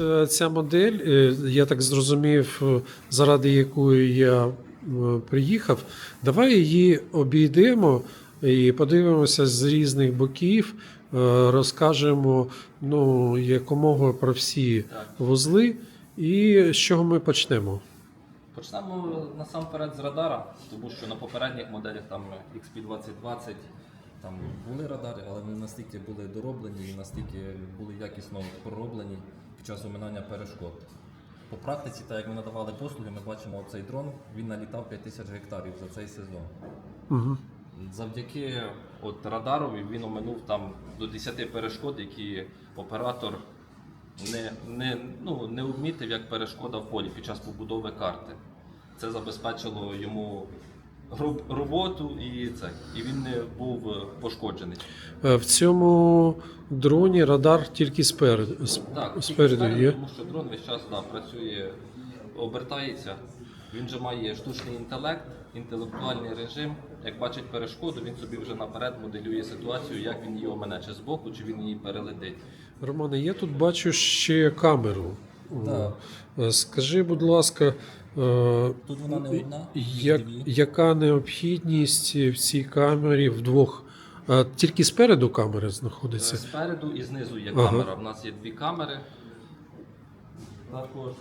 от е, ця модель, е, я так зрозумів, е, заради якої я приїхав, давай її обійдемо і подивимося з різних боків, розкажемо ну, якомога про всі вузли. І з чого ми почнемо? Почнемо насамперед з радара, тому що на попередніх моделях там XP2020 Там були радари, але вони настільки були дороблені і настільки були якісно пророблені час оминання перешкод. По практиці, так як ми надавали послуги, ми бачимо цей дрон, він налітав 5000 гектарів за цей сезон. Угу. завдяки от радарові він оминув там до 10 перешкод, які оператор не, не, ну, не обмітив як перешкода в полі під час побудови карти. Це забезпечило йому роботу і це. І він не був е, пошкоджений. Е, В цьому дроні радар тільки спереду. Так, тільки Спереду є. тому що дрон весь час да, працює, обертається. Він же має штучний інтелект, інтелектуальний режим. Як бачить перешкоду, він собі вже наперед моделює ситуацію, як він її омине, чи збоку, чи він її перелетить. Романе, я тут бачу ще камеру. Так. Е, Скажи, будь ласка, Тут вона не одна, як, яка необхідність в цій камері вдвох? Е, Тільки спереду камера знаходиться. Спереду і знизу є Ага. камера. У нас є дві камери. Також,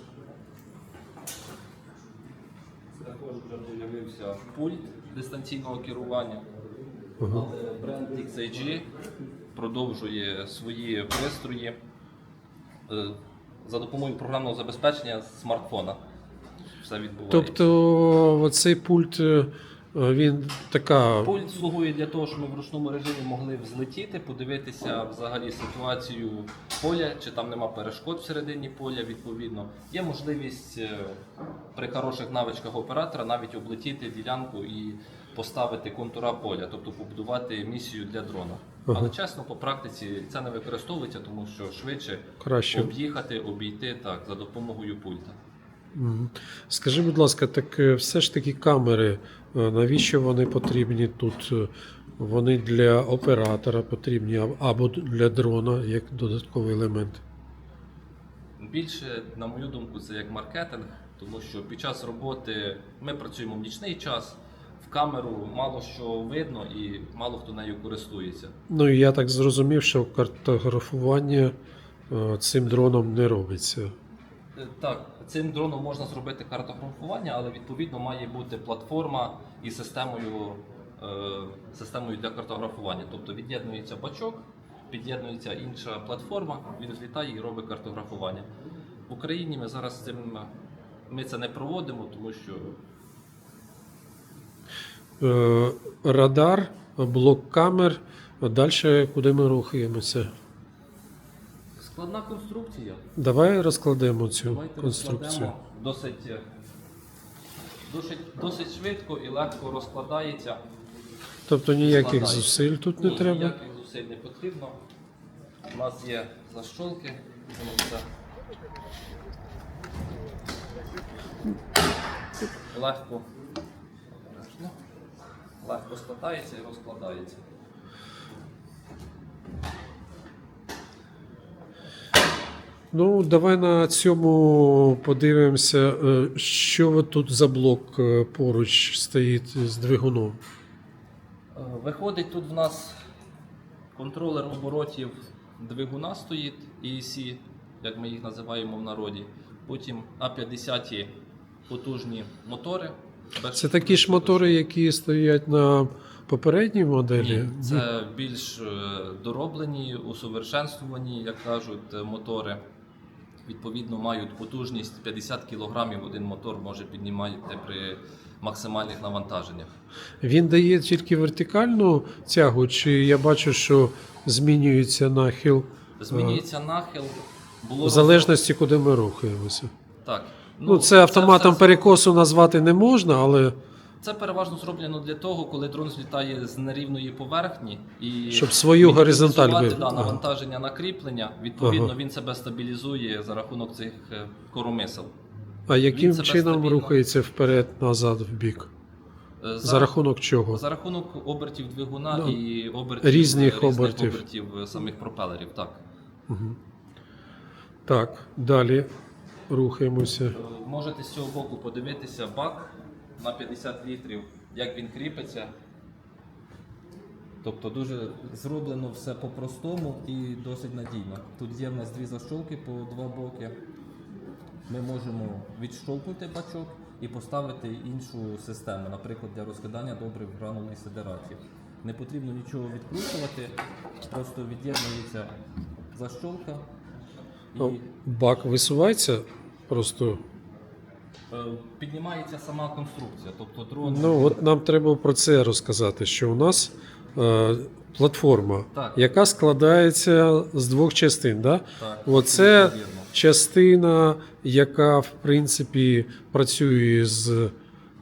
також вже з'явився пульт дистанційного керування. Але бренд XIG продовжує свої пристрої е, за допомогою програмного забезпечення смартфона. Все відбувається. Тобто, оцей пульт е, він така. Пульт слугує для того, щоб ми в ручному режимі могли взлетіти, подивитися взагалі ситуацію поля, чи там нема перешкод всередині поля. Відповідно, є можливість е, при хороших навичках оператора навіть облетіти ділянку і поставити контура поля, тобто побудувати місію для дрона. Ага. Але чесно, по практиці це не використовується, тому що швидше Краще. об'їхати, обійти так за допомогою пульта. Скажи, будь ласка, так е, все ж таки камери, е, навіщо вони потрібні тут? Е, Вони для оператора потрібні або для дрона як додатковий елемент. Більше, на мою думку, це як маркетинг, тому що під час роботи ми працюємо в нічний час, в камеру мало що видно і мало хто нею користується. Ну і я так зрозумів, що картографування цим дроном не робиться. Так, цим дроном можна зробити картографування, але відповідно має бути платформа із системою, е, системою для картографування. Тобто від'єднується бачок, під'єднується інша платформа, він злітає і робить картографування. В Україні ми зараз цим ми це не проводимо, тому що Е, Радар, блок камер. Далі куди ми рухаємося? Складна конструкція. Давай розкладемо цю Давайте конструкцію. розкладемо досить, е, досить, досить швидко і легко розкладається. Тобто ніяких Складається. зусиль тут не Ні, треба. Ніяких зусиль не потрібно. У нас є защолки. Легко. Легко складається і розкладається. Ну, давай на цьому подивимося, е, що тут за блок е, поруч стоїть з двигуном. Е, Виходить, тут в нас контролер оборотів двигуна стоїть, EEC, як ми їх називаємо в народі. Потім А50 потужні мотори. Це такі ж мотори, які стоять на попередній моделі. Ні, це більш дороблені, усовершенствувані, як кажуть, мотори. Відповідно, мають потужність 50 кг один мотор може піднімати при максимальних навантаженнях. Він дає тільки вертикальну тягу, чи я бачу, що змінюється нахил Змінюється нахил. Було в залежності, куди ми рухаємося. Так. Ну, це автоматом все- перекосу назвати не можна, але Це переважно зроблено для того, коли дрон злітає з нерівної поверхні і Щоб свою горизонталь да, ага. навантаження на кріплення. Відповідно, Ага. він себе стабілізує за рахунок цих е, коромисел. а яким чином стабільно- рухається вперед, назад, в бік? Е, За рахунок чого? за рахунок обертів двигуна Ну, і обертів різних різних обертів. обертів е, самих пропелерів. Так. Угу. Так, далі рухаємося. Е, Можете з цього боку подивитися бак на 50 літрів, як він кріпиться. Тобто дуже зроблено все по-простому і досить надійно. Тут є в нас дві защолки по два боки. Ми можемо відщолкнути бачок і поставити іншу систему, наприклад, для розкидання добрив гранулних сидератів. Не потрібно нічого відкручувати, просто від'єднується защолка і Бак висувається просто. Е, Піднімається сама конструкція, тобто дрон. Ну, от нам треба про це розказати, що у нас е, платформа, Так. яка складається з двох частин. Да? Так, Оце частина, яка в принципі працює з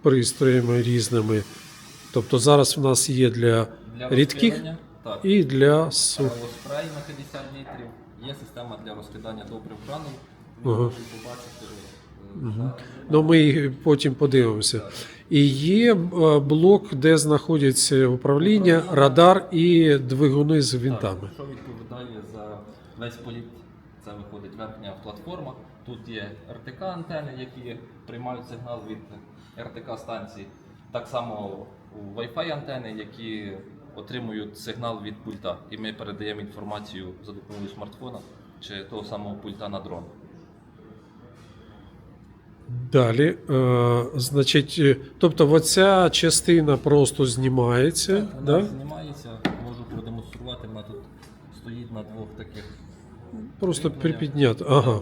пристроями різними. Тобто зараз в нас є для Для рідких так. і для сух. Спрей на 50 літрів. Є система для розкидання добрив гранул. Ви Ага. побачити. Ну, ми потім подивимося. І є е, блок, де знаходяться управління, радар і двигуни з винтами. Що відповідає за весь політ, це виходить верхня платформа. Тут є РТК антени, які приймають сигнал від РТК станції. Так само Wi-Fi антени, які отримують сигнал від пульта. І ми передаємо інформацію за допомогою смартфона чи того самого пульта на дрон. Далі, е, значить, е, тобто оця частина просто знімається. Так, вона да? знімається, можу продемонструвати. Вона тут стоїть на двох таких. Просто кріплення. припіднята. Ага.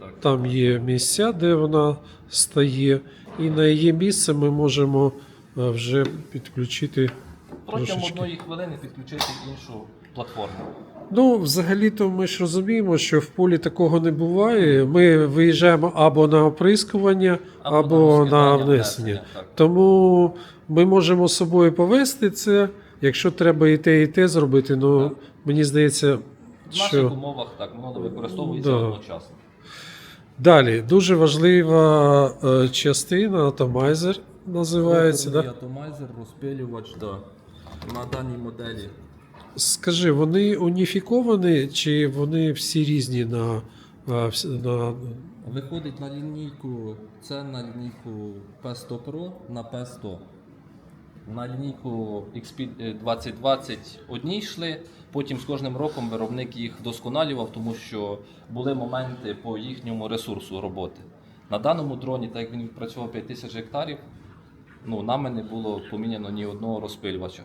Так. Там є місця, де вона стає, і на її місце ми можемо е, вже підключити. Протягом одної хвилини підключити іншу платформу. Ну, взагалі-то ми ж розуміємо, що в полі такого не буває. Ми виїжджаємо або на оприскування, або, Або на на внесення. внесення. Тому ми можемо з собою повести це. Якщо треба і те, і те зробити, ну Так. мені здається, В наших що умовах так, воно використовується Да. одночасно. далі дуже важлива е, частина, атомайзер називається. Роторний Да? атомайзер, розпилювач, да. На даній моделі. Скажи, вони уніфіковані чи вони всі різні на, е, на Виходить на лінійку, це на лінійку P100 Pro на P100. На лінійку XP 2020 одні йшли, потім з кожним роком виробник їх вдосконалював, тому що були моменти по їхньому ресурсу роботи. На даному дроні, так як він відпрацював 5000 гектарів, ну, нами не було поміняно ні одного розпилювача.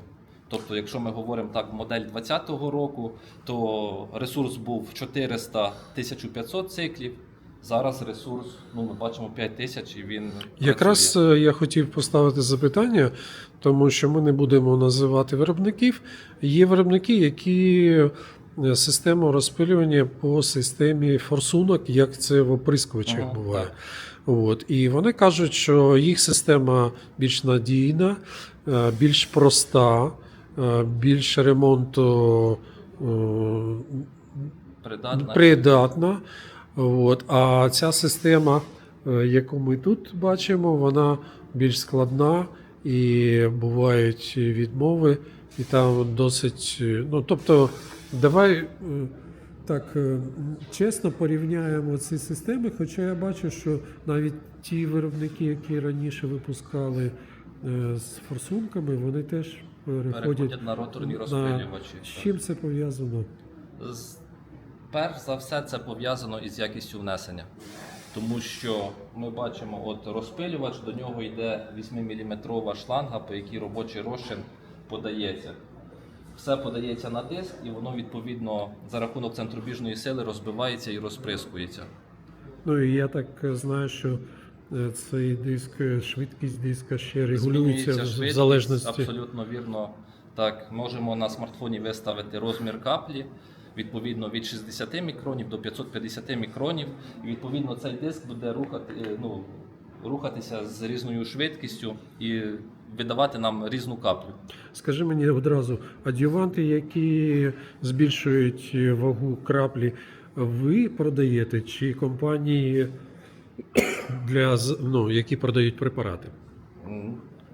Тобто, якщо ми говоримо так, модель 2020 року, то ресурс був 400-1500 циклів. Зараз ресурс, ну ми бачимо 5000 і він Якраз працює. е, я хотів поставити запитання, тому що ми не будемо називати виробників. Є виробники, які е, систему розпилювання по системі форсунок, як це в оприскувачах Ага, буває. так. От. І вони кажуть, що їх система більш надійна, е, більш проста, більш ремонту е, придатна. придатна. От. А ця система, е, яку ми тут бачимо, вона більш складна і бувають відмови, і там досить. е, Ну, тобто, давай е, так е, чесно порівняємо ці системи, хоча я бачу, що навіть ті виробники, які раніше випускали е, з форсунками, вони теж переходять. переходять на роторні розпилювачі. З чим це пов'язано? З- Перш за все, це пов'язано із якістю внесення. Тому що ми бачимо, от розпилювач, до нього йде 8-мм шланга, по якій робочий розчин подається. Все подається на диск, і воно відповідно за рахунок центробіжної сили розбивається і розприскується. Ну і я так е, знаю, що цей диск, е, швидкість диска ще регулюється в- залежності. Абсолютно вірно. Так, можемо на смартфоні виставити розмір каплі. Відповідно від 60 мікронів до 550 мікронів. І відповідно цей диск буде рухати, е, ну, рухатися з різною швидкістю і видавати нам різну каплю. Скажи мені одразу, адюванти, які збільшують е, вагу краплі, ви продаєте чи компанії, для, ну, які продають препарати?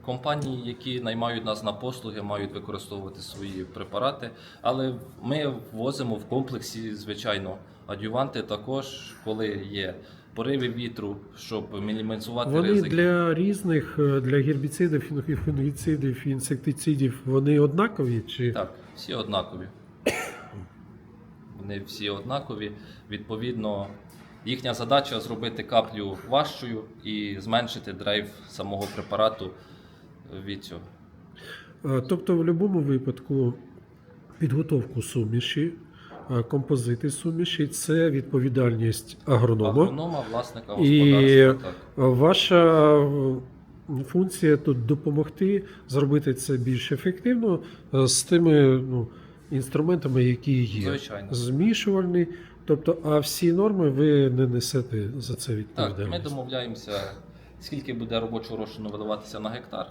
Компанії, які наймають нас на послуги, мають використовувати свої препарати. Але ми ввозимо в комплексі, звичайно, адюванти також, коли є пориви вітру, щоб мінімізувати Вони для різних, е, для гербіцидів, фунгі- фунгіцидів, інсектицидів, вони однакові? Чи Так, всі однакові. Вони всі однакові. Відповідно, їхня задача зробити каплю важчою і зменшити драйв самого препарату від цього. Е, Тобто, в будь-якому випадку підготовку суміші, е, композити суміші це відповідальність агронома. Агронома, власника І господарства. Так. Ваша е, функція тут допомогти зробити це більш ефективно з тими ну, інструментами, які є. Звичайно. Змішувальний. Тобто, а всі норми ви не несете за це Так, ми домовляємося, скільки буде робочого розчину видаватися на гектар,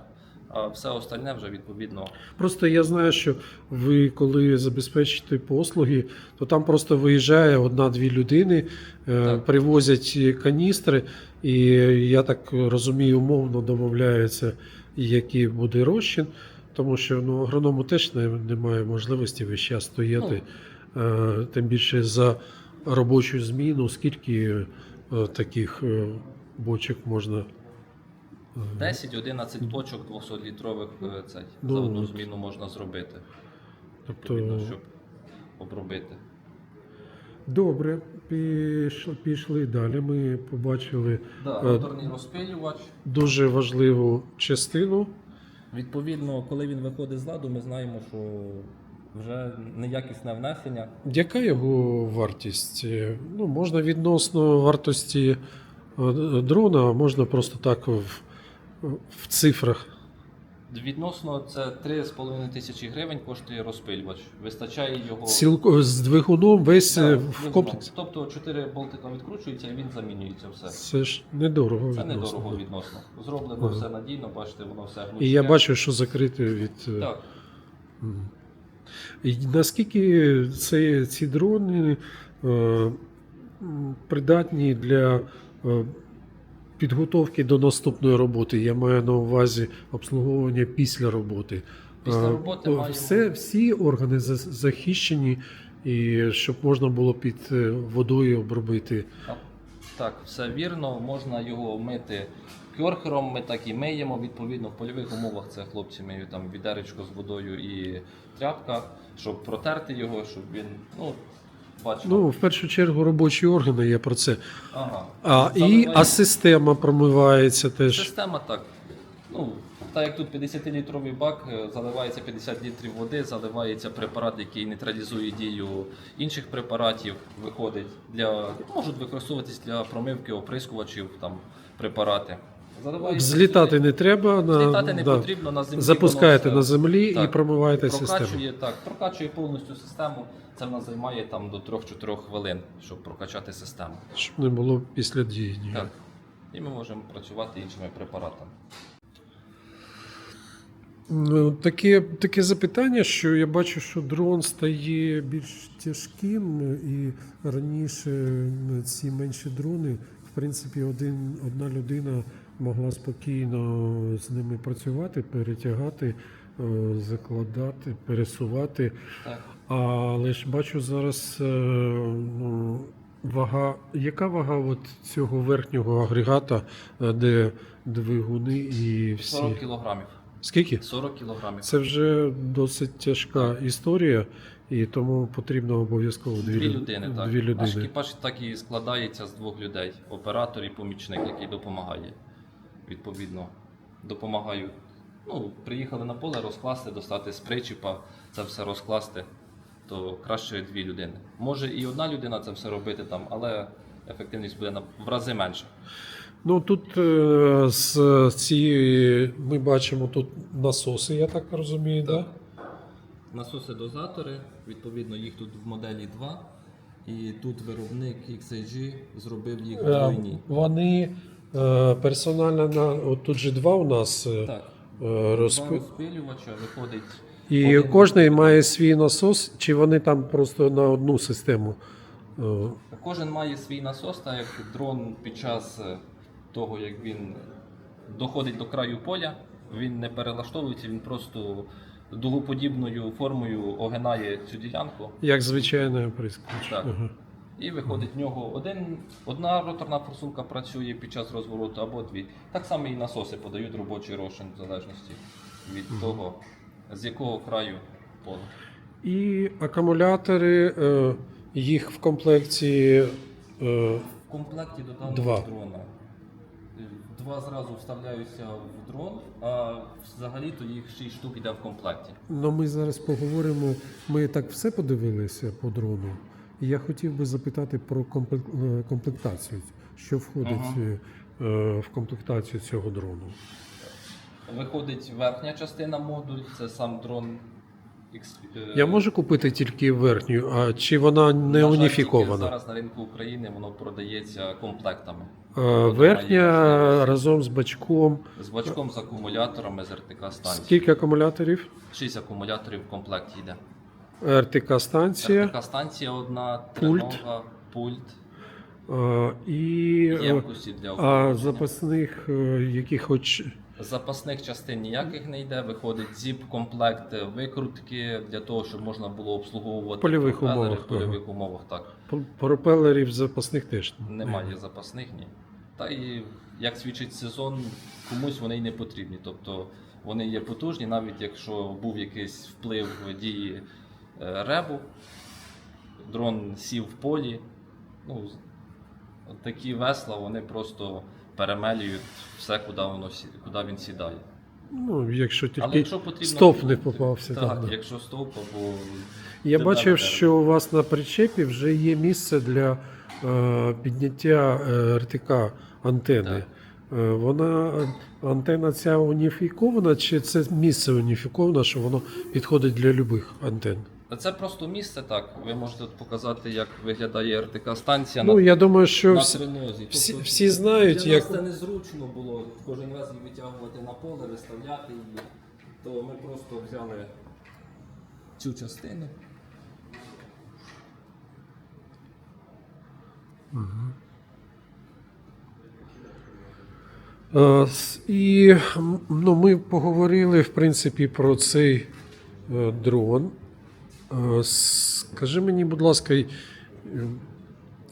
а все остальне вже відповідно. Просто я знаю, що ви коли забезпечите послуги, то там просто виїжджає одна-дві людини, е, Так. привозять каністри, і я так розумію, умовно домовляються, який буде розчин, тому що ну, агроному теж немає можливості весь час стояти, е, тим більше за робочу зміну, скільки е, таких е, бочок можна. е, 10-11 точок 200-літрових е, цей, Ну, за одну зміну можна зробити, Тобто, відповідно, щоб обробити. Добре, пішли, пішли далі. Ми побачили Да, Е, роторний розпилювач. дуже важливу частину. Відповідно, коли він виходить з ладу, ми знаємо, що вже неякісне внесення. Яка його вартість? Е, Ну, можна відносно вартості е, дрона, а можна просто так в, в цифрах. Відносно це 3,5 тисячі гривень коштує розпилювач. Вистачає його Цілко з двигуном весь Да, е, в двигуном. комплекс. Тобто 4 болтика відкручується і він замінюється все. Це ж недорого. Це відносно. недорого відносно. Зроблено Ага. все надійно, бачите, воно все гнучке. І я бачу, що закрите від. Так. І наскільки це, ці дрони е, придатні для е, підготовки до наступної роботи? Я маю на увазі обслуговування після роботи. Після Е, роботи о, маю- все, всі органи за- захищені, і щоб можна було під е, водою обробити. Так, все вірно. Можна його мити кьорхером, ми так і миємо. Відповідно, в польових умовах це хлопці миють там відеречко з водою і тряпка, щоб протерти його, щоб він. Ну, бачимо. Ну, в першу чергу робочі органи, я про це. ага. А, і, а система промивається теж. Система так. Ну, так як тут 50-літровий бак, е, заливається 50 літрів води, заливається препарат, який нейтралізує дію інших препаратів, виходить для можуть використовуватись для промивки оприскувачів, там препарати. Злітати не треба. На, Злітати не да. потрібно на землі. Запускаєте воно на все- землі Так. і промиваєте систему. прокачує, так, прокачує повністю систему. Це в нас займає там до 3-4 хвилин, щоб прокачати систему. Щоб не було після дії. ніякої. Так. І ми можемо працювати іншими препаратами. Ну, Таке, таке запитання, що я бачу, що дрон стає більш тяжким, і раніше ці менші дрони, в принципі, один, одна людина могла спокійно з ними працювати, перетягати, е, закладати, пересувати. Так. Але ж бачу зараз е, ну, вага. Яка вага от цього верхнього агрегата, е, де двигуни і всі? 40 кілограмів. Скільки? 40 кілограмів. Це вже досить тяжка історія, і тому потрібно обов'язково дві, Дві лю- людини, так. Дві Наш людини. екіпаж так і складається з двох людей: оператор і помічник, який допомагає. Відповідно, допомагаю. Ну, приїхали на поле розкласти, достати з причіпа, це все розкласти, то краще дві людини. Може і одна людина це все робити там, але ефективність буде в рази менша. Ну тут е, з цієї ми бачимо тут насоси, я так розумію, так? Так. Насоси дозатори, відповідно, їх тут в моделі 2. І тут виробник XIG зробив їх Да? Е, двойні. вони е, персонально на от тут же два у нас е, Так. е, Два розпилювача виходить. І один- кожний має свій насос, чи вони там просто на одну систему? Кожен має свій насос, так як дрон під час того, як він доходить до краю поля, Він не перелаштовується, він просто дугоподібною формою огинає цю ділянку. Як звичайний прискоч. Так. Ага. І виходить в нього один, одна роторна форсунка працює під час розвороту або дві. Так само і насоси подають робочий розчин в залежності від того, з якого краю пола. І акумулятори, е, їх в комплекті. е, В комплекті до даного Два. дрона. Два зразу вставляються в дрон, а взагалі-то їх 6 штук йде в комплекті. Ну, ми зараз поговоримо. Ми так все подивилися по дрону. Я хотів би запитати про е, комплектацію. Що входить Ага. е, в комплектацію цього дрону? Виходить верхня частина модуль, це сам дрон. Е, Я можу купити тільки верхню, а чи вона не на жаль, уніфікована? Зараз на ринку України воно продається комплектами. Верхня разом з бачком. З бачком з акумуляторами з РТК станції. Скільки акумуляторів? 6 акумуляторів в комплекті йде. РТК станція РТК станція одна, Пульт. тринога, пульт, е, і е, ємкості для а запасних е, якихось Запасних частин ніяких не йде, виходить зіп-комплект, викрутки для того, щоб можна було обслуговувати В польових пропелери умовах, В польових умовах так. пропелерів запасних теж Немає запасних ні. Та і як свідчить сезон, комусь вони й не потрібні. Тобто вони є потужні, навіть якщо був якийсь вплив дії ребу, дрон сів в полі. Ну, такі весла вони просто перемелюють все, куди, воно, куди він сідає. Ну, якщо Але тільки якщо потрібно, стовп не попався. Так, Так, якщо стовп або Я бачив, що у вас на причепі вже є місце для е, підняття е, РТК антени. Так. Е, Вона е, антена ця уніфікована, чи це місце уніфіковане, що воно підходить для любих антен? Це просто місце так. Ви можете показати, як виглядає РТК станція Ну, на, я думаю, що на всі, всі, Тобто всі знають, Для як нас це незручно було кожен раз її витягувати на поле, виставляти її. То ми просто взяли цю частину. Е, с- І ну, ми поговорили в принципі про цей е, дрон. Е, Скажи мені, будь ласка, е,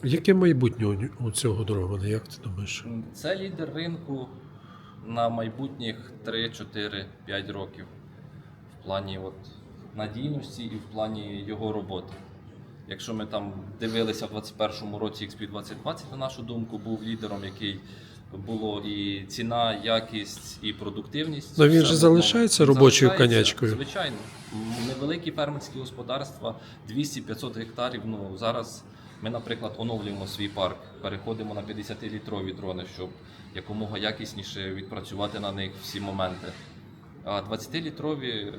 яке майбутнє у цього дрона? Як ти думаєш? Це лідер ринку на майбутніх 3, 4, 5 років в плані от надійності і в плані його роботи. Якщо ми там дивилися в 2021 році XP2020, на нашу думку, був лідером, який було і ціна, якість, і продуктивність. Ну, він же залишається робочою конячкою. Звичайно. Невеликі фермерські господарства, 200-500 гектарів. Ну, зараз ми, наприклад, оновлюємо свій парк, переходимо на 50-літрові дрони, щоб якомога якісніше відпрацювати на них всі моменти. А 20-літрові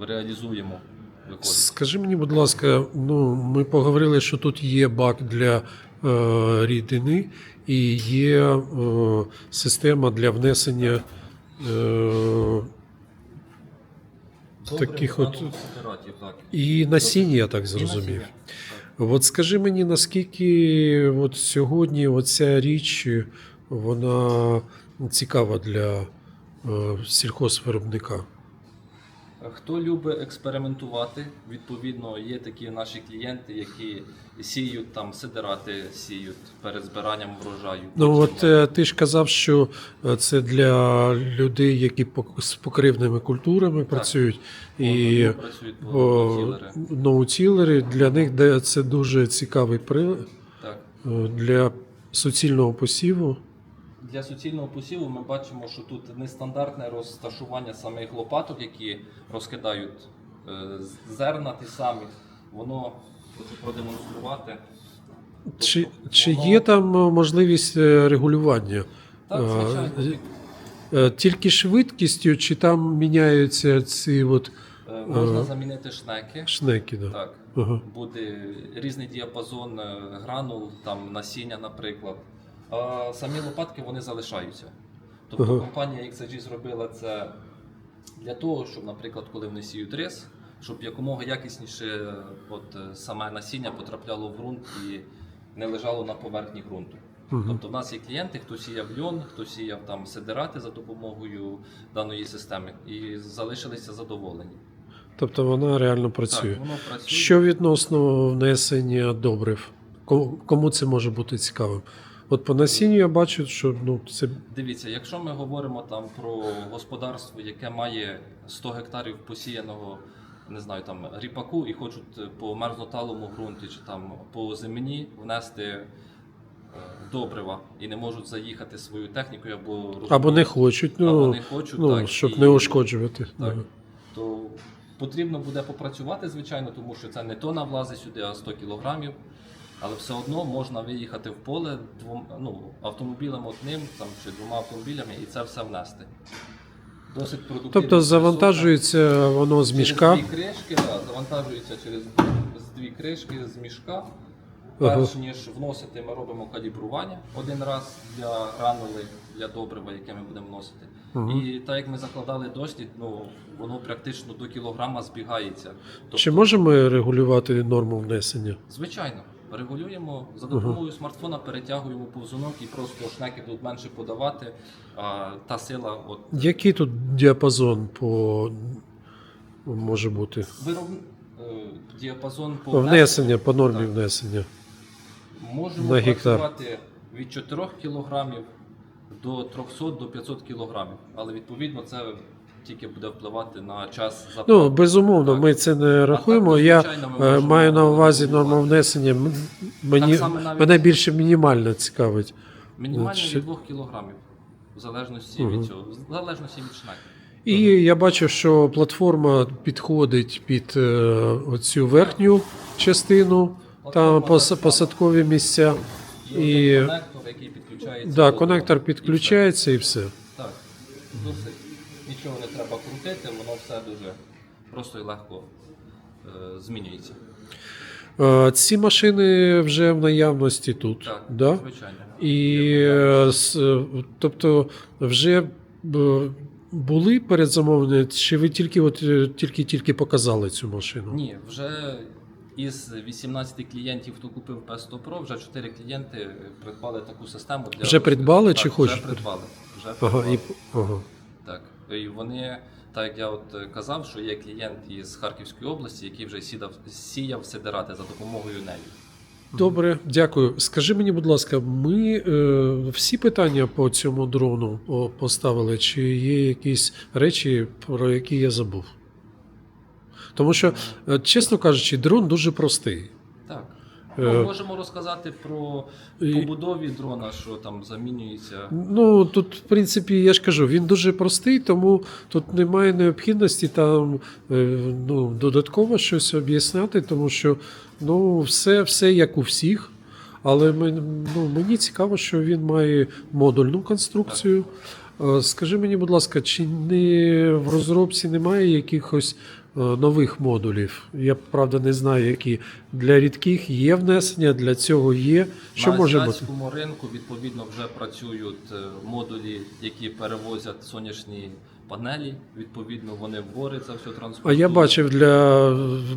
реалізуємо. Виходить. Скажи мені, будь ласка, ну ми поговорили, що тут є бак для рідини і є е, система для внесення. Е, таких от- і насіння, я так зрозумів. От скажи мені, наскільки от сьогодні оця річ вона цікава для е, сільхозвиробника? Хто любить експериментувати, відповідно, є такі наші клієнти, які сіють там сидирати, сіють перед збиранням врожаю. Ну от е, ти ж казав, що е, це для людей, які пок- з покривними культурами працюють, і вони працюють по о, ноутілери для них де це дуже цікавий прилад Так. е, для суцільного посіву. Для суцільного посіву ми бачимо, що тут нестандартне розташування самих лопаток, які розкидають е, зерна ті самі. Воно хочу продемонструвати. Чи, Тобто чи воно- є там е, можливість е, регулювання? Так, звичайно. Тільки швидкістю, чи там міняються ці от Можна замінити шнеки. шнеки? Да. Так. Ага. Буде різний діапазон гранул, там насіння, наприклад. А самі лопатки вони залишаються. Тобто Ага. компанія XAG зробила це для того, щоб, наприклад, коли вони сіють рис, щоб якомога якісніше от, саме насіння потрапляло в ґрунт і не лежало на поверхні ґрунту. Мгм. Тобто в нас є клієнти, хто сіяв льон, хто сіяв там сидирати за допомогою даної системи і залишилися задоволені. Тобто вона реально працює. Так, воно працює. Що відносно внесення добрив? Кому це може бути цікавим? От по насінню я бачу, що ну, це Дивіться, якщо ми говоримо там про господарство, яке має 100 гектарів посіяного, не знаю, там ріпаку і хочуть по мерзноталому ґрунті чи там по землі внести е, добрива і не можуть заїхати своєю технікою або або не хочуть, ну, або не хочуть, ну так, щоб і- не ушкоджувати. Так, Ага. то потрібно буде попрацювати, звичайно, тому що це не тона влазить сюди, а 100 кілограмів. Але все одно можна виїхати в поле двом, ну, автомобілем одним там, чи двома автомобілями і це все внести. Досить продуктивно. Тобто завантажується воно з мішка. Через дві кришки, да, завантажується через дві кришки з мішка. Перш ніж вносити, ми робимо калібрування один раз для гранули, для добрива, яке ми будемо вносити. Мгм. І так як ми закладали дослід, ну воно практично до кілограма збігається. Тобто, Чи можемо регулювати норму внесення? Звичайно, регулюємо за допомогою смартфона, перетягуємо повзунок і просто шнеки будуть менше подавати. А та сила, от Який тут діапазон по може бути? вироб... е, діапазон по Внесення по нормі Так. внесення. Можемо на працювати від 4 кг до 300 до 500 кг. Але відповідно це тільки буде впливати на час заправки. Ну, безумовно, Так. ми це не рахуємо. то, Я звичайно, ми е, маю на увазі норма внесення. Мені, навіть- мене більше мінімально цікавить. Мінімально Чи- від 2 кг. В залежності Мгм. від цього, в залежності від шнеки. І я бачу, що платформа підходить під е, оцю верхню частину, там пос- посадкові місця. Є І конектор, який підключається. да, конектор підключається і все. Так, досить нічого не треба крутити, воно все дуже просто і легко е, змінюється. Е, Ці машини вже в наявності тут. Так, Да? звичайно. І е, с- е, тобто вже б, були передзамовлення, чи ви тільки от е, тільки тільки показали цю машину? Ні, вже із 18 клієнтів, хто купив P100 Pro, вже 4 клієнти придбали таку систему для Вже придбали Так, чи хочуть? Вже придбали. Вже Ага, придбали. і, ага. Так. І вони, так як я от е, казав, що є клієнт із Харківської області, який вже сідав, сіяв сидирати за допомогою неї. Добре, дякую. Скажи мені, будь ласка, ми е, всі питання по цьому дрону поставили, чи є якісь речі, про які я забув? Тому що, е, чесно кажучи, дрон дуже простий. Ну, можемо розказати про побудові дрона, що там замінюється. Ну тут, в принципі, я ж кажу, він дуже простий, тому тут немає необхідності там е, ну, додатково щось об'ясняти, тому що ну, все, все як у всіх. Але ну, мені цікаво, що він має модульну конструкцію. Е, Скажи мені, будь ласка, чи не в розробці немає якихось нових модулів? Я правда не знаю, які для рідких є внесення, для цього є. Що На може бути? азіатському ринку відповідно вже працюють е, модулі, які перевозять сонячні панелі. Відповідно, вони в гори це все А я бачив для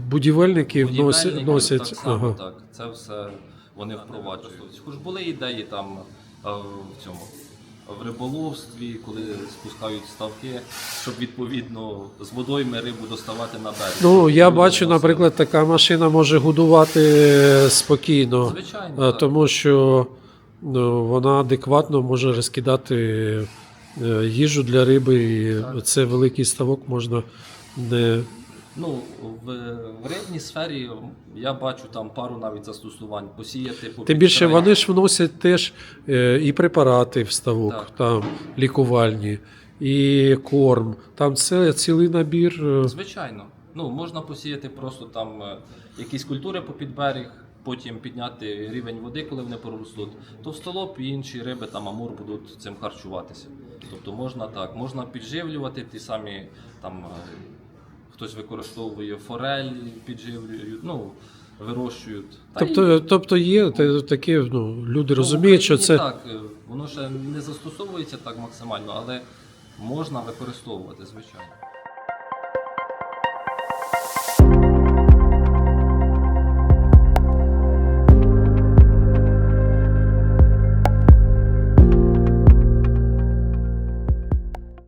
будівельників носять, носять так само, ага. так. Це все вони впроваджують. Хоч були ідеї там е, в цьому. В риболовстві, коли спускають ставки, щоб відповідно з водою ми рибу доставати на берег. Ну, я бачу, наприклад, така машина може годувати спокійно, Звичайно, е, так. тому що ну, вона адекватно може розкидати е, їжу для риби, і Так. це великий ставок можна не. Ну, в, в рибній сфері я бачу там пару навіть застосувань. Посіяти по Тим більше вони ж вносять теж е, і препарати в ставок, Так. там лікувальні, і корм. Там це цілий набір. е, Звичайно. Ну, можна посіяти просто там е, якісь культури по підберіг, потім підняти рівень води, коли вони проростуть. Товстолоб і інші риби, там амур будуть цим харчуватися. Тобто можна так, можна підживлювати ті самі там. Хтось використовує форель, підживлюють, ну, вирощують. Та Тобто, тобто є те- таке, ну, люди Ну, розуміють, що це. так, е, воно ще не застосовується так максимально, але можна використовувати, звичайно.